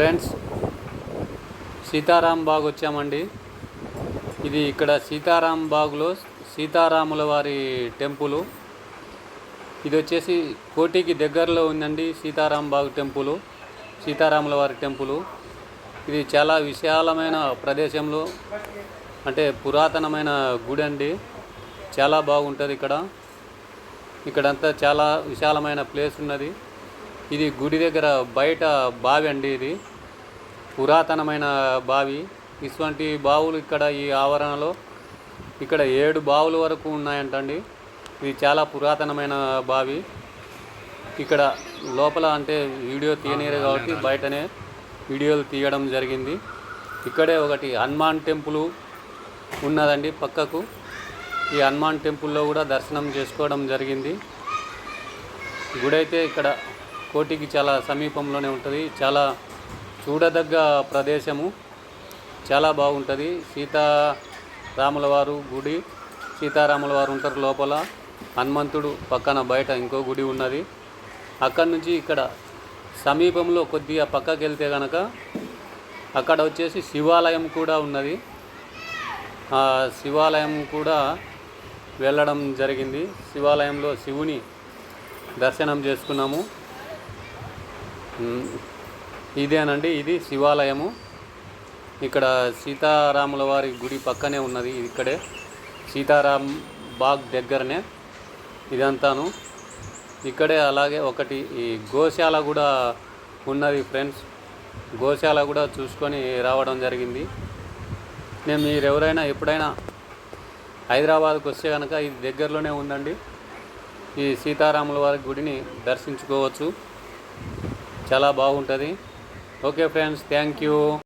Friends Sitaram బాగ్ వచ్చామండి. ఇది ఇక్కడ సీతారాం బాగ్లో సీతారాముల వారి టెంపులు. ఇది వచ్చేసి కోటికి దగ్గరలో ఉందండి సీతారాం బాగ్ టెంపులు సీతారాముల వారి టెంపులు. ఇది చాలా విశాలమైన ప్రదేశంలో అంటే పురాతనమైన గుడి అండి. చాలా బాగుంటుంది ఇక్కడ. ఇక్కడంతా చాలా విశాలమైన ప్లేస్ ఉన్నది. ఇది గుడి దగ్గర బయట బావి అండి ఇది. పురాతనమైన బావి. ఇటువంటి బావులు ఇక్కడ ఈ ఆవరణలో ఇక్కడ ఏడు బావుల వరకు ఉన్నాయంటండి. ఇది చాలా పురాతనమైన బావి. ఇక్కడ లోపల అంటే వీడియో తీయనీరు కాబట్టి బయటనే వీడియోలు తీయడం జరిగింది. ఇక్కడే ఒకటి హనుమాన్ టెంపుల్ ఉన్నదండి పక్కకు. ఈ హనుమాన్ టెంపుల్లో కూడా దర్శనం చేసుకోవడం జరిగింది. గుడి అయితే ఇక్కడ కోటికి చాలా సమీపంలోనే ఉంటుంది. చాలా చూడదగ్గ ప్రదేశము. చాలా బాగుంటుంది. సీతారాముల వారు గుడి సీతారాముల వారు ఉంటారు లోపల. హనుమంతుడు పక్కన బయట ఇంకో గుడి ఉన్నది. అక్కడి నుంచి ఇక్కడ సమీపంలో కొద్దిగా పక్కకి వెళ్తే కనుక అక్కడ వచ్చేసి శివాలయం కూడా ఉన్నది. ఆ శివాలయం కూడా వెళ్ళడం జరిగింది. శివాలయంలో శివుని దర్శనం చేసుకున్నాము. ఇదేనండి ఇది శివాలయము. ఇక్కడ సీతారాముల వారి గుడి పక్కనే ఉన్నది ఇది ఇక్కడే. సీతారాం బాగ్ దగ్గరనే ఇదంతాను. ఇక్కడే అలాగే ఒకటి ఈ గోశాల కూడా ఉన్నది ఫ్రెండ్స్. గోశాల కూడా చూసుకొని రావడం జరిగింది. నేను మీరు ఎవరైనా ఎప్పుడైనా హైదరాబాద్కు వస్తే కనుక ఇది దగ్గరలోనే ఉందండి. ఈ సీతారాముల వారి గుడిని దర్శించుకోవచ్చు. చాలా బాగుంటుంది. Okay friends thank you.